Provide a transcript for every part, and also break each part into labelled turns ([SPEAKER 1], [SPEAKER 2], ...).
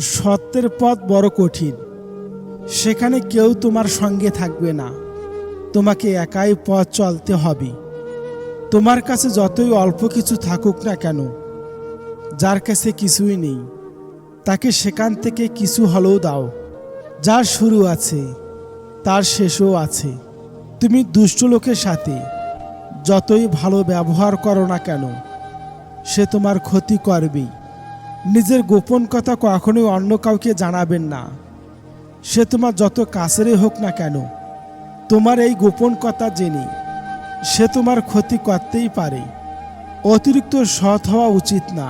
[SPEAKER 1] সত্যের পথ বড় কঠিন। সেখানে কেউ তোমার সঙ্গে থাকবে না। তোমাকে একাই পথ চলতে হবে। তোমার কাছে যতই অল্প কিছু থাকুক না কেন, যার কাছে কিছুই নেই, তাকে সেখান থেকে কিছু হলেও দাও। যার শুরু আছে, তার শেষও আছে। তুমি দুষ্ট লোকের সাথে যতই ভালো ব্যবহার করো না কেন, সে তোমার ক্ষতি করবেই। নিজের গোপন কথা কখনোই অন্য কাউকে জানাবেন না। সে তোমার যত কাছেরই হোক না কেন, তোমার এই গোপন কথা জেনে সে তোমার ক্ষতি করতেই পারে। অতিরিক্ত সৎ হওয়া উচিত না,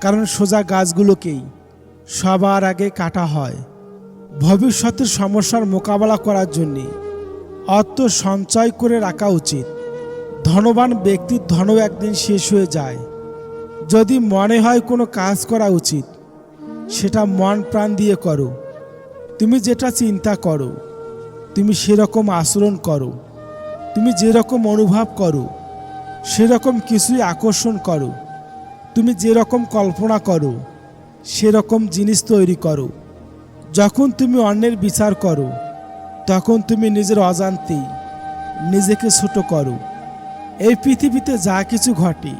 [SPEAKER 1] কারণ সোজা গাছগুলোকেই সবার আগে কাটা হয়। ভবিষ্যতের সমস্যার মোকাবেলা করার জন্যে অর্থ সঞ্চয় করে রাখা উচিত। ধনবান ব্যক্তির ধনও একদিন শেষ হয়ে যায়। যদি মনে হয় কোনো কাজ করা উচিত, সেটা মন প্রাণ দিয়ে করো। তুমি যেটা চিন্তা করো, তুমি সেরকম আচরণ করো। তুমি যেরকম অনুভব করো, সেরকম কিছুই আকর্ষণ করো। তুমি যেরকম কল্পনা করো, সেরকম জিনিস তৈরি করো। যখন তুমি অন্যের বিচার করো, তখন তুমি নিজের অজান্তেই নিজেকে ছোট করো। এই পৃথিবীতে যা কিছু ঘটে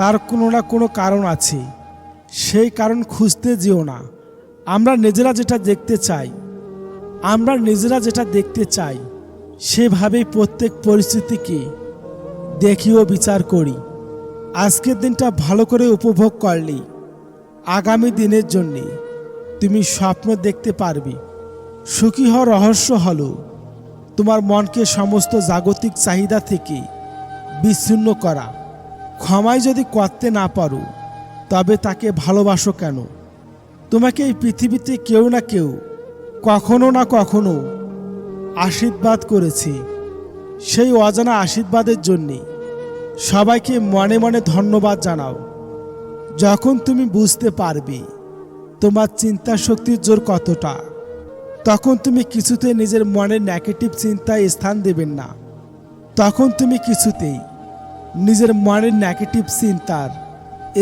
[SPEAKER 1] তার কোনো না কোনো কারণ আছে। সেই কারণ খুঁজতে যেও না। আমরা নিজেরা যেটা দেখতে চাই, আমরা নিজেরা যেটা দেখতে চাই, সেভাবেই প্রত্যেক পরিস্থিতিকে দেখি ও বিচার করি। আজকের দিনটা ভালো করে উপভোগ করলেই আগামী দিনের জন্যে তুমি স্বপ্ন দেখতে পারবে। সুখী হওয়ার রহস্য হলো, তোমার মনকে সমস্ত জাগতিক চাহিদা থেকে বিচ্ছিন্ন করা। ক্ষমায় যদি করতে না পারো, তবে তাকে ভালোবাসো কেন? তোমাকে এই পৃথিবীতে কেউ না কেউ, কখনো না কখনো আশীর্বাদ করেছে। সেই অজানা আশীর্বাদের জন্যে সবাইকে মনে মনে ধন্যবাদ জানাও। যখন তুমি বুঝতে পারবে তোমার চিন্তা শক্তির জোর কতটা, তখন তুমি কিছুতে নিজের মনের নেগেটিভ চিন্তায় স্থান দেবেন না। তখন তুমি কিছুতেই নিজের মনের নেগেটিভ চিন্তার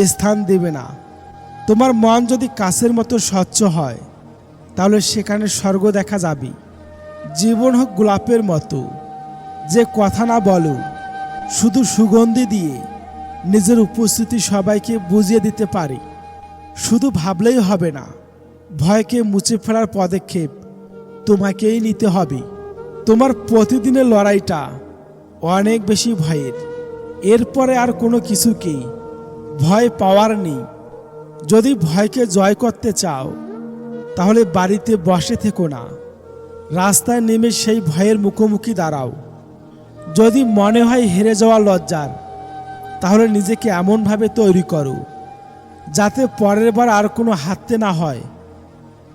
[SPEAKER 1] স্থান দেবে না। তোমার মন যদি কাছের মতো স্বচ্ছ হয়, তাহলে সেখানে স্বর্গ দেখা যাবে। জীবন হোক গোলাপের মতো, যে কথা না বলো, শুধু সুগন্ধি দিয়ে নিজের উপস্থিতি সবাইকে বুঝিয়ে দিতে পারে। শুধু ভাবলেই হবে না, ভয়কে মুছে ফেলার পদক্ষেপ তোমাকেই নিতে হবে। তোমার প্রতিদিনের লড়াইটা অনেক বেশি ভয়ের। এরপরে আর কোনো কিছুকেই ভয় পাওয়ার নেই। যদি ভয়কে জয় করতে চাও, তাহলে বাড়িতে বসে থেকো না। রাস্তায় নেমে সেই ভয়ের মুখোমুখি দাঁড়াও। যদি মনে হয় হেরে যাওয়া লজ্জার, তাহলে নিজেকে এমনভাবে তৈরি করো, যাতে পরের বার আর কোনো হাততে না হয়।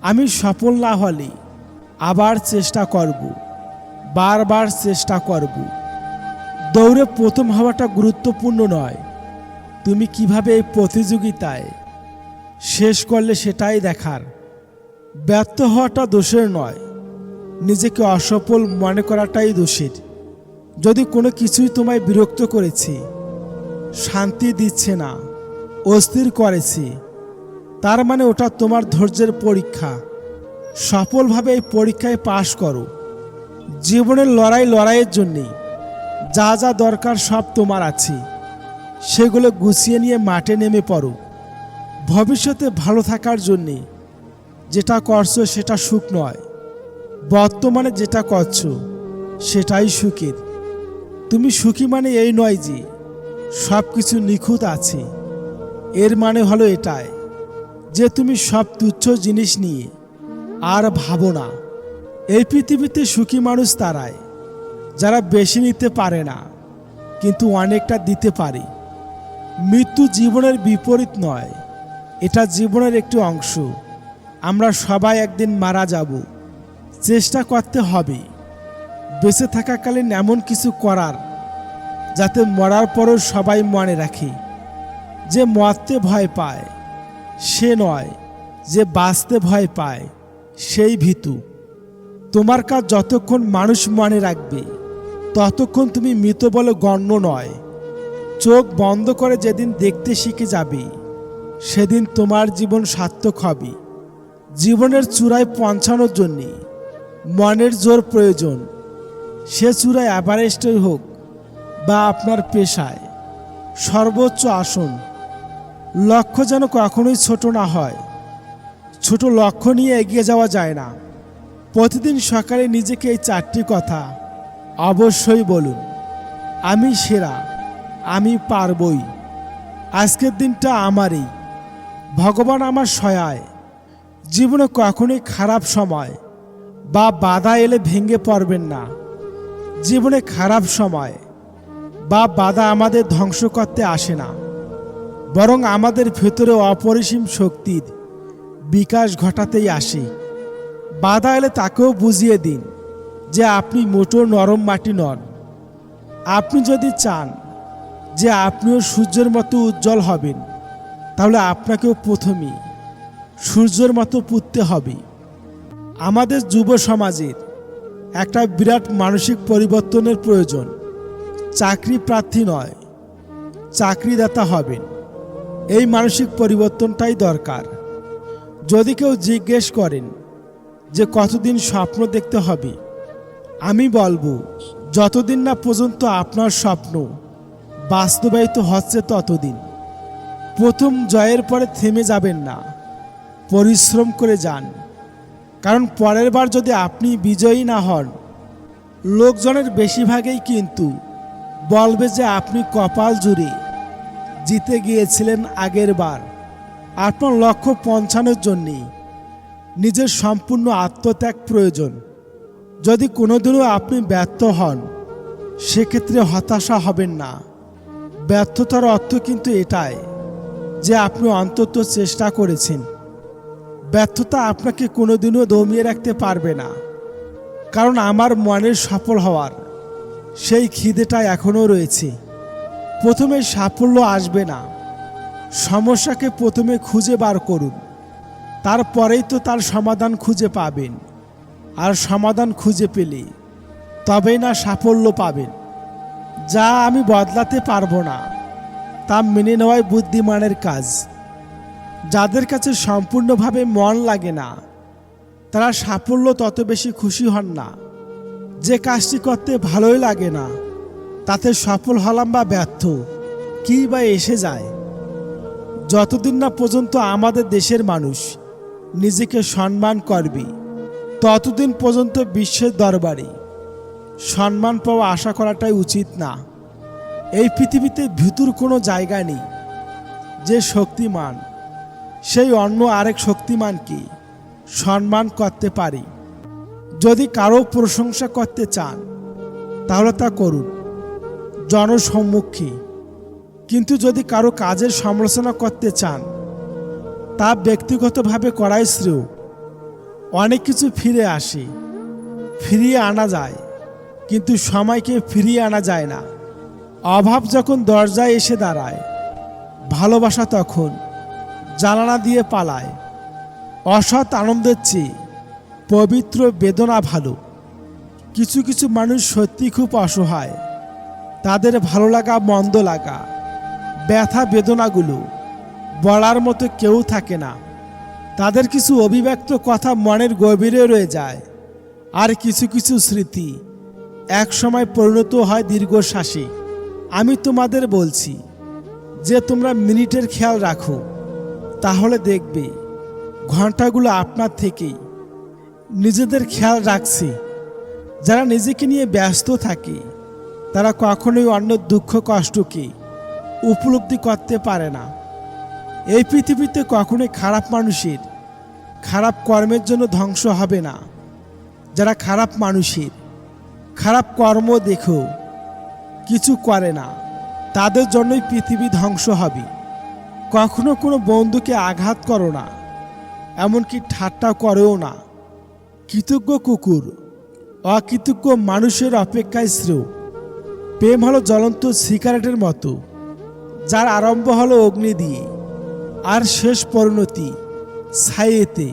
[SPEAKER 1] আমি সফল না হলে আবার চেষ্টা করব, বারবার চেষ্টা করব। দৌড়ে প্রথম হওয়াটা গুরুত্বপূর্ণ নয়। তুমি কীভাবে এই প্রতিযোগিতায় শেষ করলে সেটাই দেখার। ব্যর্থ হওয়াটা দোষের নয়। নিজেকে অসফল মনে করাটাই দোষের। যদি কোনো কিছুই তোমায় বিরক্ত করেছি, শান্তি দিচ্ছে না, অস্থির করেছি, তার মানে ওটা তোমার ধৈর্যের পরীক্ষা। সফলভাবে এই পরীক্ষায় পাশ করো। জীবনের লড়াই লড়াইয়ের জন্যে যা যা দরকার সব তোমার আছে। সেগুলো গুছিয়ে নিয়ে মাঠে নেমে পড়ো। ভবিষ্যতে ভালো থাকার জন্যে যেটা করছ সেটা সুখ নয়। বর্তমানে যেটা করছ সেটাই সুখের। তুমি সুখী মানে এই নয় যে সব কিছু নিখুঁত আছে। এর মানে হলো এটাই যে তুমি সব তুচ্ছ জিনিস নিয়ে আর ভাবো না। এই পৃথিবীতে সুখী মানুষ তারাই। যারা বেশি নিতে পারে না, কিন্তু অনেকটা দিতে পারে। মৃত্যু জীবনের বিপরীত নয়, এটা জীবনের একটি অংশ। আমরা সবাই একদিন মারা যাব। চেষ্টা করতে হবে। বেঁচে থাকাকালীন এমন কিছু করার, যাতে মরার পরও সবাই মনে রাখে। যে মরতে ভয় পায়, সে নয়, যে বাঁচতে ভয় পায়, সেই ভীতু। তোমার কাজ যতক্ষণ মানুষ মনে রাখবে। ততক্ষণ তুমি মৃত বলে গণ্য নয়। চোখ বন্ধ করে যেদিন দেখতে শিখে যাবে, সেদিন তোমার জীবন সার্থক হবে। জীবনের চূড়ায় পৌঁছানোর জন্যে মনের জোর প্রয়োজন। সে চূড়ায় অ্যাভারেস্টের হোক বা আপনার পেশায়, সর্বোচ্চ আসন। লক্ষ্য যেন কখনোই ছোট না হয়। ছোট লক্ষ্য নিয়ে এগিয়ে যাওয়া যায় না। প্রতিদিন সকালে নিজেকে এই চারটি কথা অবশ্যই বলুন, আমি সেরা, আমি পারবই। আজকের দিনটা আমারই। ভগবান আমার সহায়। জীবনে কখনোই খারাপ সময় বা বাধা এলে ভেঙে পড়বেন না। জীবনে খারাপ সময় বা বাধা আমাদের ধ্বংস করতে আসে না। বরং আমাদের ভেতরে অপরিসীম শক্তির বিকাশ ঘটাতেই আসে। বাধা এলে তাকেও বুঝিয়ে দিন। যে আপনি মোটো নরম মাটি নন। আপনি যদি চান যে আপনিও সূর্যের মতো উজ্জ্বল হবেন, তাহলে আপনাকেও প্রথমেই সূর্যের মতো পুততে হবে। আমাদের যুব সমাজের একটা বিরাট মানসিক পরিবর্তনের প্রয়োজন। চাকরি প্রার্থী নয়, চাকরিদাতা হবেন। এই মানসিক পরিবর্তনটাই দরকার। যদি কেউ জিজ্ঞেস করেন যে কতদিন স্বপ্ন দেখতে হবে আমি বলব, যতদিন না পর্যন্ত আপনার স্বপ্ন বাস্তবায়িত হচ্ছে ততদিন। প্রথম জয়ের পরে থেমে যাবেন না, পরিশ্রম করে যান। কারণ পরের বার যদি আপনি বিজয়ী না হন, লোকজনের বেশিরভাগই কিন্তু বলবে যে আপনি কপাল জুড়ে জিতে গিয়েছিলেন আগের বার। আপনার লক্ষ্য পৌঁছানোর জন্যে নিজের সম্পূর্ণ আত্মত্যাগ প্রয়োজন। যদি কোনোদিনও আপনি ব্যর্থ হন, সেক্ষেত্রে হতাশা হবেন না। ব্যর্থতার অর্থ কিন্তু এটাই যে আপনি অন্তত চেষ্টা করেছেন। ব্যর্থতা আপনাকে কোনোদিনও দমিয়ে রাখতে পারবে না। কারণ আমার মনের সফল হওয়ার সেই খিদেটা এখনও রয়েছে। প্রথমে সাফল্য আসবে না। সমস্যাকে প্রথমে খুঁজে বার করুন। তারপরেই তো তার সমাধান খুঁজে পাবেন। আর সমাধান খুঁজে পেলে, তবেই না সাফল্য পাবেন। যা আমি বদলাতে পারব না, তা মেনে নেওয়াই বুদ্ধিমানের কাজ। যাদের কাছে সম্পূর্ণভাবে মন লাগে না, তারা সাফল্য তত বেশি খুশি হন না। যে কাজটি করতে ভালোই লাগে না, তাতে সফল হলাম বা ব্যর্থ, কী বা এসে যায়। যতদিন না পর্যন্ত আমাদের দেশের মানুষ নিজেকে সম্মান করবে। ততদিন পর্যন্ত বিশ্বের দরবারে সম্মান পাওয়া আশা করাটাই উচিত না। এই পৃথিবীতে ভিতর কোনো জায়গা নেই যে শক্তিমান, সেই অন্য আরেক শক্তিমানকে সম্মান করতে পারে। যদি কারও প্রশংসা করতে চান, তাহলে তা করুন। জনসম্মুখী। কিন্তু যদি কারও কাজের সমালোচনা করতে চান, তা ব্যক্তিগতভাবে করাই শ্রেয়। অনেক কিছু ফিরে আসি, ফিরিয়ে আনা যায়, কিন্তু সময়কে ফিরিয়ে আনা যায় না। অভাব যখন দরজায় এসে দাঁড়ায়, ভালোবাসা তখন জানানা দিয়ে পালায়। অসৎ আনন্দের চেয়ে পবিত্র বেদনা ভালো। কিছু কিছু মানুষ সত্যি খুব অসহায়। তাদের ভালো লাগা, মন্দ লাগা, ব্যথা, বেদনাগুলো বলার মতো কেউ থাকে না। তাদের কিছু অভিব্যক্ত কথা মনের গভীরে রয়ে যায়। আর কিছু কিছু স্মৃতি এক সময় পরিণত হয় দীর্ঘশ্বাসে। আমি তোমাদের বলছি, যে তোমরা মিনিটের খেয়াল রাখো, তাহলে দেখবে ঘন্টাগুলো আপনার থেকেই। নিজেদের খেয়াল রাখছে, যারা নিজেকে নিয়ে ব্যস্ত থাকে, তারা কখনোই অন্য দুঃখ কষ্টকে উপলব্ধি করতে পারে না। এই পৃথিবীতে কখনোই খারাপ মানুষের, খারাপ কর্মের জন্য ধ্বংস হবে না। যারা খারাপ মানুষের, খারাপ কর্ম দেখো কিছু করে না, তাদের জন্যই পৃথিবী ধ্বংস হবে। কখনো কোনো বন্ধুকে আঘাত করো না, এমনকি ঠাট্টা করেও না। কৃতজ্ঞ কুকুর, অকৃতজ্ঞ মানুষের অপেক্ষায় শ্রেয়। প্রেম হলো জ্বলন্ত সিগারেটের মতো, যার আরম্ভ হলো অগ্নি দিয়ে। আর শেষ পরিণতি ছাইয়েতে।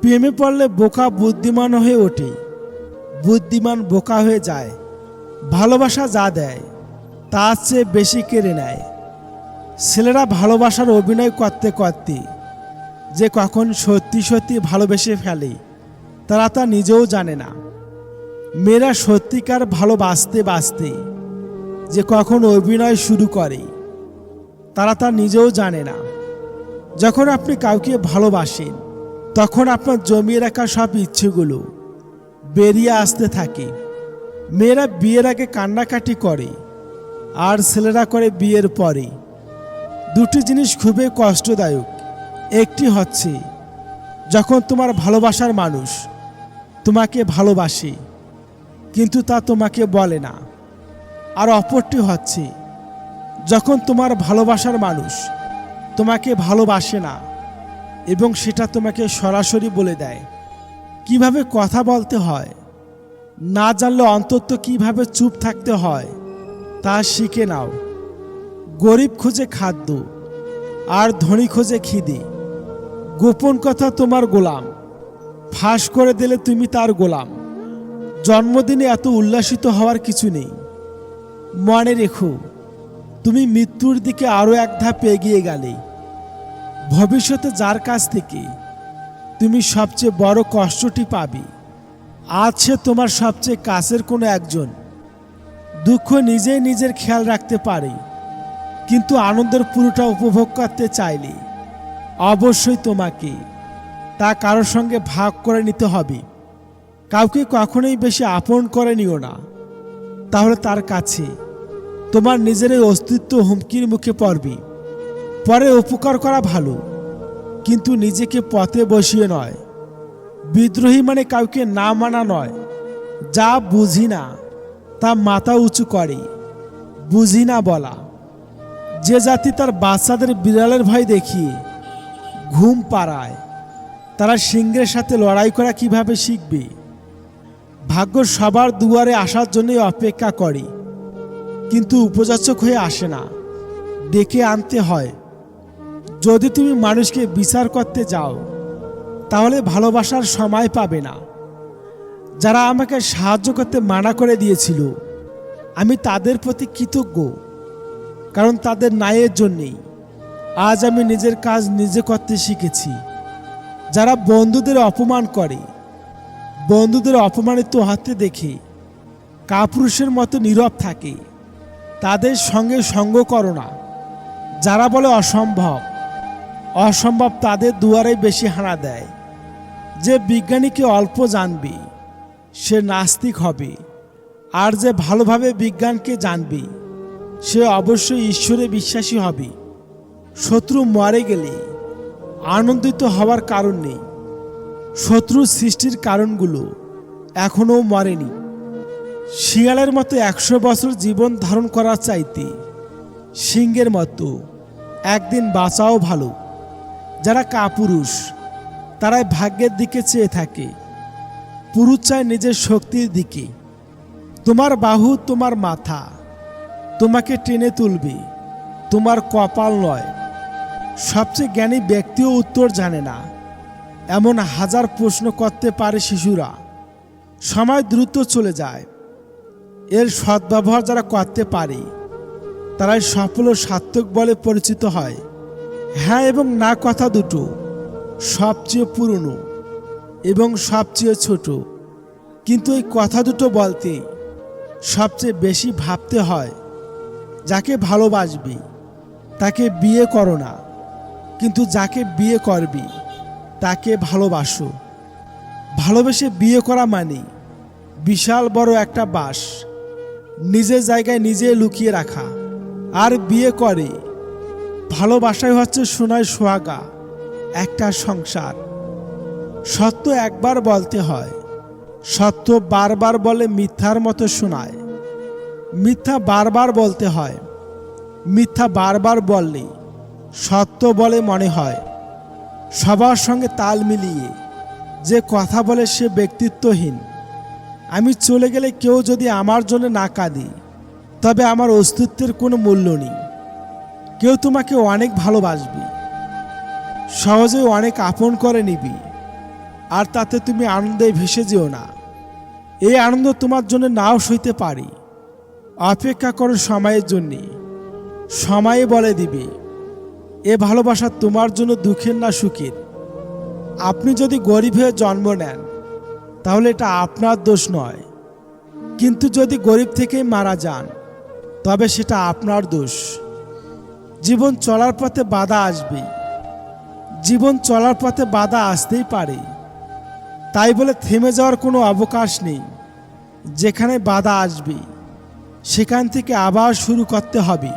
[SPEAKER 1] প্রেমে পড়লে বোকা বুদ্ধিমান হয়ে ওঠে। বুদ্ধিমান বোকা হয়ে যায়। ভালোবাসা যা দেয়, তার চেয়ে বেশি কেড়ে নেয়। ছেলেরা ভালোবাসার অভিনয় করতে করতে যে কখন সত্যি সত্যি ভালোবেসে ফেলে, তারা তা নিজেও জানে না। মেয়েরা সত্যিকার ভালোবাসতে বাঁচতে যে কখন অভিনয় শুরু করে, তারা তা নিজেও জানে না। যখন আপনি কাউকে ভালোবাসেন, তখন আপনার জমিয়ে রাখা সব ইচ্ছেগুলো বেরিয়ে আসতে থাকে। মেয়েরা বিয়ের আগে কান্নাকাটি করে, আর ছেলেরা করে বিয়ের পরে। দুটি জিনিস খুবই কষ্টদায়ক। একটি হচ্ছে, যখন তোমার ভালোবাসার মানুষ তোমাকে ভালোবাসে, কিন্তু তা তোমাকে বলে না। আর অপরটি হচ্ছে, যখন তোমার ভালোবাসার মানুষ তোমাকে ভালোবাসে না, এবং সেটা তোমাকে সরাসরি বলে দেয়। কীভাবে কথা বলতে হয়? না জানলে অন্তত কীভাবে চুপ থাকতে হয়? তা শিখে নাও। গরিব খোঁজে খাদ্য, আর ধনী খোঁজে খিদে। গোপন কথা তোমার গোলাম, ফাঁস করে দিলে তুমি তার গোলাম। জন্মদিনে এত উল্লাসিত হওয়ার কিছু নেই। মনে রেখো, তুমি মৃত্যুর দিকে আরও এক ধাপ এগিয়ে গেলে। ভবিষ্যতে যার কাছ থেকে তুমি সবচেয়ে বড় কষ্টটি পাবে, আজ সে তোমার সবচেয়ে কাছের কোনো একজন। দুঃখ নিজেই নিজের খেয়াল রাখতে পারে, কিন্তু আনন্দের পুরোটা উপভোগ করতে চাইলে অবশ্যই তোমাকে তা কারোর সঙ্গে ভাগ করে নিতে হবে। কাউকে কখনোই বেশি আপন করে নিও না। তাহলে তার কাছে তোমার নিজের এই অস্তিত্ব হুমকির মুখে পড়বে। পরে উপকার করা ভালো, কিন্তু নিজেকে পথে বসিয়ে নয়। বিদ্রোহী মানে কাউকে না মানা নয়। যা বুঝি না, তা মাথা উঁচু করে। বুঝি না বলা। যে জাতি তার বাচ্চাদের বিড়ালের ভয় দেখিয়ে ঘুম পাড়ায়, তারা সিংহের সাথে লড়াই করা কীভাবে শিখবে? ভাগ্য সবার দুয়ারে আসার জন্যই অপেক্ষা করে, কিন্তু উপযাচক হয়ে আসে না। ডেকে আনতে হয়। যদি তুমি মানুষকে বিচার করতে যাও, তাহলে ভালোবাসার সময় পাবে না। যারা আমাকে সাহায্য করতে মানা করে দিয়েছিল, আমি তাদের প্রতি কৃতজ্ঞ, কারণ তাদের ন্যায়ের জন্যেই। আজ আমি নিজের কাজ নিজে করতে শিখেছি। যারা বন্ধুদের অপমান করে, বন্ধুদের অপমানিত হাতে দেখে, কাপুরুষের মতো নীরব থাকে, তাদের সঙ্গে সঙ্গ করো না। যারা বলে অসম্ভব অসম্ভব তাদের দুয়ারে বেশি হানা দেয়। যে বিজ্ঞানীকে অল্প জানবে, সে নাস্তিক হবে, আর যে ভালোভাবে বিজ্ঞানকে জানবে, সে অবশ্যই ঈশ্বরে বিশ্বাসী হবে। শত্রু মরে গেলে আনন্দিত হওয়ার কারণ নেই। শত্রু সৃষ্টির কারণগুলো এখনও মরেনি। শিয়ালের মতো একশো বছর জীবন ধারণ করার চাইতে সিংহের মতো একদিন বাঁচাও ভালো। যারা কাপুরুষ, তারাই ভাগ্যের দিকে চেয়ে থাকে। পুরুষ চায় নিজের শক্তির দিকে। তোমার বাহু, তোমার মাথা, তোমাকে টেনে তুলবে। তোমার কপাল নয়। সবচেয়ে জ্ঞানী ব্যক্তিও উত্তর জানে না। এমন হাজার প্রশ্ন করতে পারে শিশুরা। সময় দ্রুত চলে যায়। এর সদ্ব্যবহার যারা করতে পারে, তারাই সফল ও সার্থক বলে পরিচিত হয়। হ্যাঁ এবং না কথা দুটো, সবচেয়ে পুরনো এবং সবচেয়ে ছোট। কিন্তু এই কথা দুটো বলতে সবচেয়ে বেশি ভাবতে হয়, যাকে ভালোবাসবি, তাকে বিয়ে করো না, কিন্তু যাকে বিয়ে করবি, তাকে ভালোবাসো। ভালোবেসে বিয়ে করা মানে বিশাল বড় একটা বাস, নিজের জায়গায় নিজে লুকিয়ে রাখা, আর বিয়ে করে ভালোবাসাই হচ্ছে সোনায় সোহাগা, একটা সংসার। সত্য একবার বলতে হয়, সত্য বারবার বলে মিথ্যার মতো শোনায়। মিথ্যা বারবার বলতে হয়, মিথ্যা বারবার বললে সত্য বলে মনে হয়। সবার সঙ্গে তাল মিলিয়ে যে কথা বলে সে ব্যক্তিত্বহীন। আমি চলে গেলে কেউ যদি আমার জন্য না কাঁদি, তবে আমার অস্তিত্বের কোনো মূল্য নেই। কেউ তোমাকে অনেক ভালোবাসবি। সহজেই অনেক আপন করে নিবি। আর তাতে তুমি আনন্দে ভেসে যেও না। এই আনন্দ তোমার জন্য নাও সইতে পারি। অপেক্ষা করো সময়ের জন্যে। সময়ে বলে দিবে, এ ভালোবাসা তোমার জন্য দুঃখের না সুখের। আপনি যদি গরিব হয়ে জন্ম নেন, তাহলে এটা আপনার দোষ নয়। কিন্তু যদি গরিব থেকেই মারা যান, তবে সেটা আপনার দোষ। জীবন চলার পথে বাধা আসবে। জীবন চলার পথে বাধা আসতেই পারে। তাই বলে থেমে যাওয়ার কোনো অবকাশ নেই। যেখানে বাধা আসবে, সেখান থেকে আবার শুরু করতে হবে।